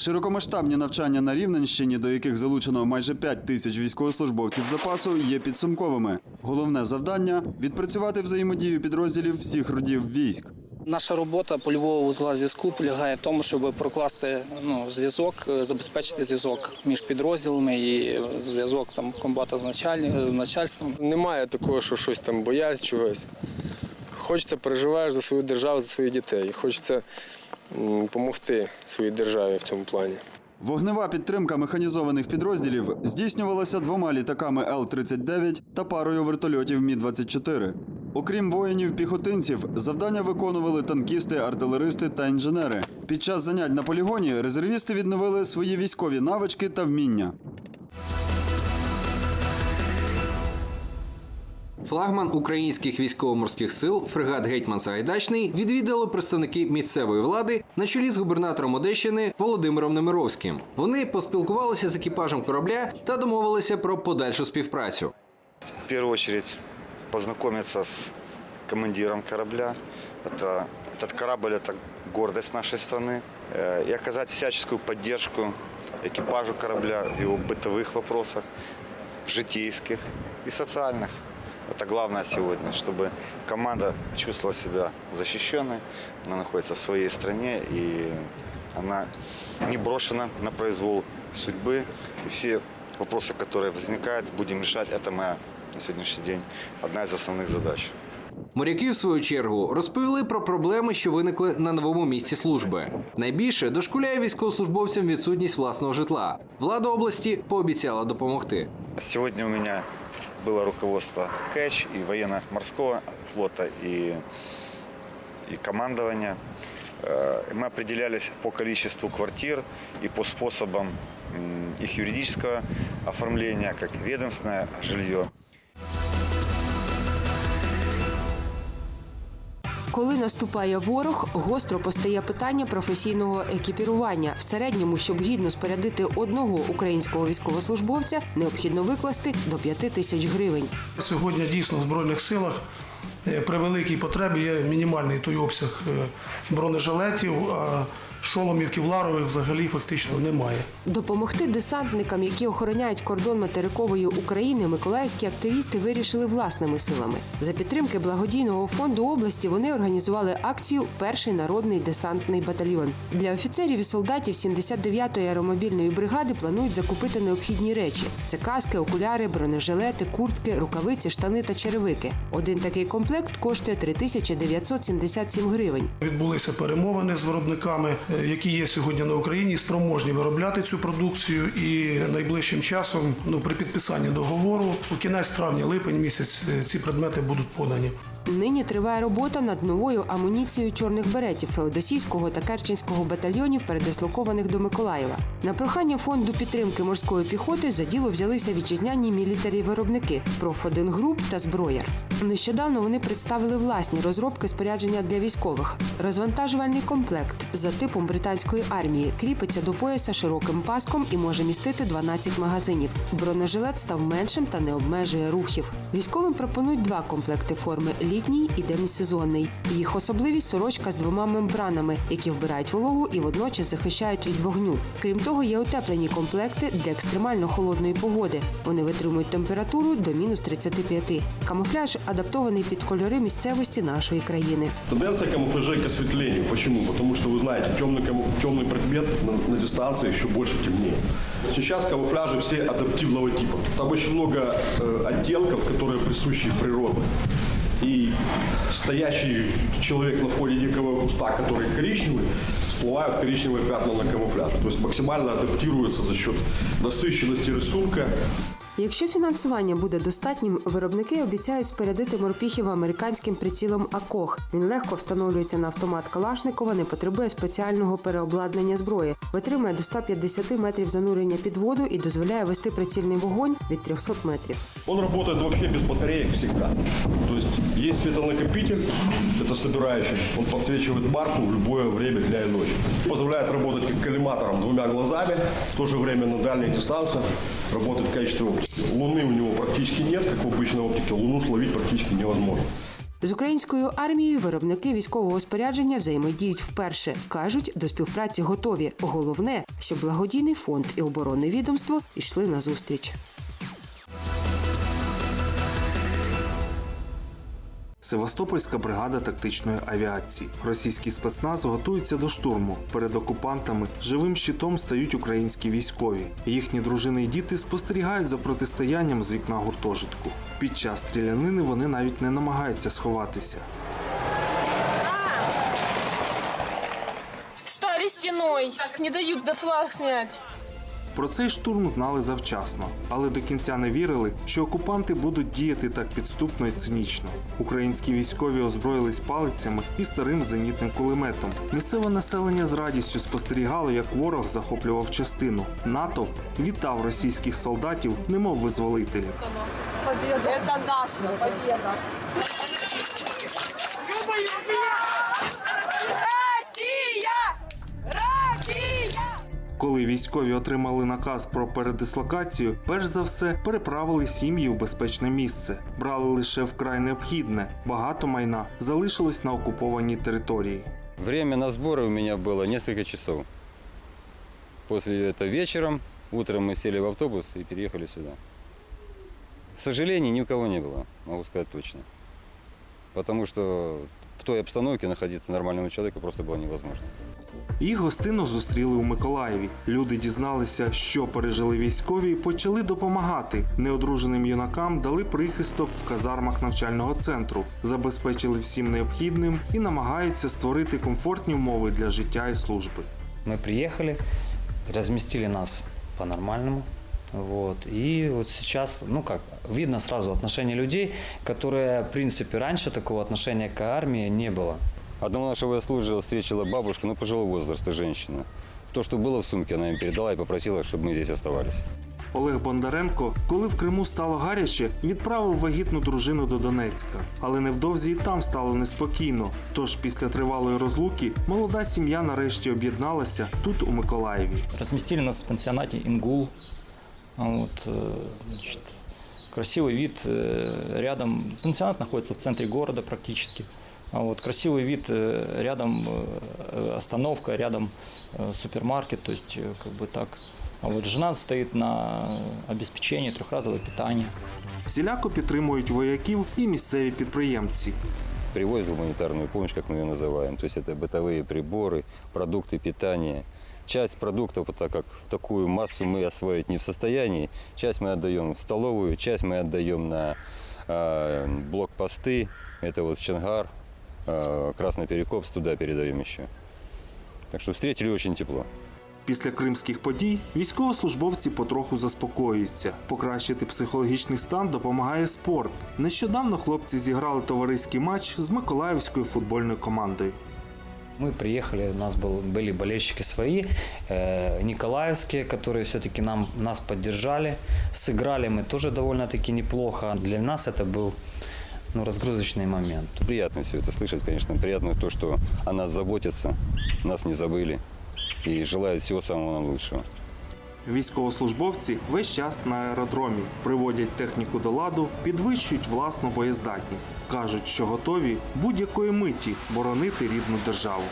Широкомасштабні навчання на Рівненщині, до яких залучено майже 5 тисяч військовослужбовців запасу, є підсумковими. Головне завдання відпрацювати взаємодію підрозділів всіх родів військ. Наша робота польового вузла зв'язку полягає в тому, щоб прокласти ну, зв'язок, е, забезпечити зв'язок між підрозділами і зв'язок там комбата з, началь... з начальством. Немає такого, що щось там боясь чогось. Хочеться, переживаєш за свою державу, за своїх дітей. Хочеться допомогти своїй державі в цьому плані. Вогнева підтримка механізованих підрозділів здійснювалася двома літаками Л-39 та парою вертольотів Мі-24. Окрім воїнів-піхотинців, завдання виконували танкісти, артилеристи та інженери. Під час занять на полігоні резервісти відновили свої військові навички та вміння. Флагман українських військово-морських сил, фрегат Гетьман Сагайдачний відвідали представники місцевої влади на чолі з губернатором Одещини Володимиром Немировським. Вони поспілкувалися з екіпажем корабля та домовилися про подальшу співпрацю. В первую очередь познакомиться с командиром корабля. Это, этот корабль – это гордость нашей страны. Э, И оказать всяческую поддержку экипажу корабля в его бытовых вопросах, житейских и социальных. Это главное сегодня, чтобы команда чувствовала себя защищенной, она находится в своей стране и она не брошена на произвол судьбы. И все вопросы, которые возникают, будем решать. Это моя на сегодняшний день одна из основных задач. Моряки, в свою чергу, розповіли про проблеми, що виникли на новому місці служби. Найбільше дошкуляє військовослужбовцям відсутність власного житла. Влада області пообіцяла допомогти. Сегодня у меня было руководство КЭЧ и военно-морского флота, и, и командование. Э, Мы определялись по количеству квартир и по способам м, их юридического оформления, как ведомственное жилье. Коли наступає ворог, гостро постає питання професійного екіпірування. В середньому, щоб гідно спорядити одного українського військовослужбовця, необхідно викласти до 5 тисяч гривень. Сьогодні дійсно в Збройних силах е, при великій потребі є мінімальний той обсяг е, бронежилетів, шоломів ківларових взагалі фактично немає. Допомогти десантникам, які охороняють кордон материкової України, миколаївські активісти вирішили власними силами. За підтримки благодійного фонду області вони організували акцію Перший народний десантний батальйон. Для офіцерів і солдатів 79-ї аеромобільної бригади планують закупити необхідні речі: це каски, окуляри, бронежилети, куртки, рукавиці, штани та черевики. Один такий комплект коштує 3977 гривень. Відбулися перемовини з виробниками, які є сьогодні на Україні, спроможні виробляти цю продукцію. І найближчим часом, ну при підписанні договору, у кінець травня, липень місяць е, ці предмети будуть подані. Нині триває робота над новою амуніцією чорних беретів Феодосійського та Керченського батальйонів, передислокованих до Миколаєва. На прохання фонду підтримки морської піхоти за діло взялися вітчизняні мілітарі-виробники Профоден Груп та Зброяр. Нещодавно вони представили власні розробки спорядження для військових. Розвантажувальний комплект за типом британської армії кріпиться до пояса широким паском і може містити 12 магазинів. Бронежилет став меншим та не обмежує рухів. Військовим пропонують два комплекти форми літній і демісезонний. Їх особливість сорочка з двома мембранами, які вбирають вологу і водночас захищають від вогню. Крім того, є утеплені комплекти для екстремально холодної погоди. Вони витримують температуру до мінус 35. Камуфляж адаптований під кольори місцевості нашої країни. Тенденция камуфляжей к осветлению. Почему? Потому что, вы знаете, темный, каму- темный предмет на, на дистанции еще больше темнее. Сейчас камуфляжи все адаптивного типа. Там очень много э, оттенков, которые присущи природе. И стоящий человек на фоне дикого куста, который коричневый, всплывают коричневые пятна на камуфляже. То есть максимально адаптируется за счет насыщенности рисунка, Якщо фінансування буде достатнім, виробники обіцяють спорядити морпіхів американським прицілом АКОХ. Він легко встановлюється на автомат Калашникова, не потребує спеціального переобладнання зброї, витримує до 150 метрів занурення під воду і дозволяє вести прицільний вогонь від 300 метрів. Он работает вообще без батареек всегда. То есть есть светонакопитель, это собирающий, он подсвечивает марку в любое время дня и ночи. Позволяет работать как коллиматором двумя глазами, в то же время на дальних дистанциях работает в качестве оптики. Луны у него практически нет, как в обычной оптике, луну словить практически невозможно. З українською армією виробники військового спорядження взаємодіють вперше. кажуть, до співпраці готові. Головне, щоб благодійний фонд і оборонне відомство йшли на зустріч. Севастопольська бригада тактичної авіації. Російський спецназ готується до штурму. Перед окупантами живим щитом стають українські військові. Їхні дружини і діти спостерігають за протистоянням з вікна гуртожитку. Під час стрілянини вони навіть не намагаються сховатися. Стали стеной. Не дают до флаг снять. Про цей штурм знали завчасно, але до кінця не вірили, що окупанти будуть діяти так підступно і цинічно. Українські військові озброїлись палицями і старим зенітним кулеметом. Місцеве населення з радістю спостерігало, як ворог захоплював частину. Натовп вітав російських солдатів, немов визволителів. Это наша победа. військові отримали наказ про передислокацію, перш за все переправили сім'ї у безпечне місце, брали лише вкрай необхідне. Багато майна залишилось на окупованій території. Время на сборы у меня было несколько часов. После этого вечером, утром мы сели в автобус и переехали сюда. Сожалений ни у кого не было, могу сказать точно. Потому что в той обстановке находиться нормальному человеку просто было невозможно. Їх гостинно зустріли у Миколаєві. Люди дізналися, що пережили військові, і почали допомагати. Неодруженим юнакам дали прихисток в казармах навчального центру, забезпечили всім необхідним і намагаються створити комфортні умови для життя і служби. Мы приехали, разместили нас по-нормальному. Вот. И вот сейчас, ну как, видно сразу отношение людей, которые, в принципе, раньше такого отношения к армии не было. Одного нашего военнослужащего встретила бабушка, ну, пожилого возраста женщина. То, что было в сумке, она им передала и попросила, чтобы мы здесь оставались. Олег Бондаренко, коли в Криму стало гаряче, відправив вагітну дружину до Донецька. Але невдовзі і там стало неспокійно. Тож після тривалої розлуки молода сім'я нарешті об'єдналася тут, у Миколаєві. Разместили нас в пансионате «Ингул». А Вот, э, значит, красивый вид э, рядом. Пансионат находится в центре города практически. А вот, красивый вид э, рядом э, остановка, рядом э, супермаркет, то есть э, как бы так. А вот жена стоит на обеспечении трехразовое питание. Всіляко підтримують вояків і місцеві підприємці. Привозят гуманитарную помощь, как мы ее называем. То есть это бытовые приборы, продукты питания. Часть продуктов, так как такую массу мы освоить не в состоянии, часть мы отдаем в столовую, часть мы отдаем на э, блокпосты. Это вот Чангар, э, Красный Перекопс, туда передаем еще. Так что встретили очень тепло. Після кримських подій військовослужбовці потроху заспокоюються. Покращити психологічний стан допомагає спорт. Нещодавно хлопці зіграли товариський матч з Миколаївською футбольною командою. Мы приехали, у нас был, были болельщики свои, э, николаевские, которые все-таки нам, нас поддержали. Сыграли мы тоже довольно-таки неплохо. Для нас это был ну, разгрузочный момент. Приятно все это слышать, конечно. Приятно то, что о нас заботятся, нас не забыли и желают всего самого нам лучшего. Військовослужбовці весь час на аеродромі приводять техніку до ладу, підвищують власну боєздатність. кажуть, що готові будь-якої миті боронити рідну державу.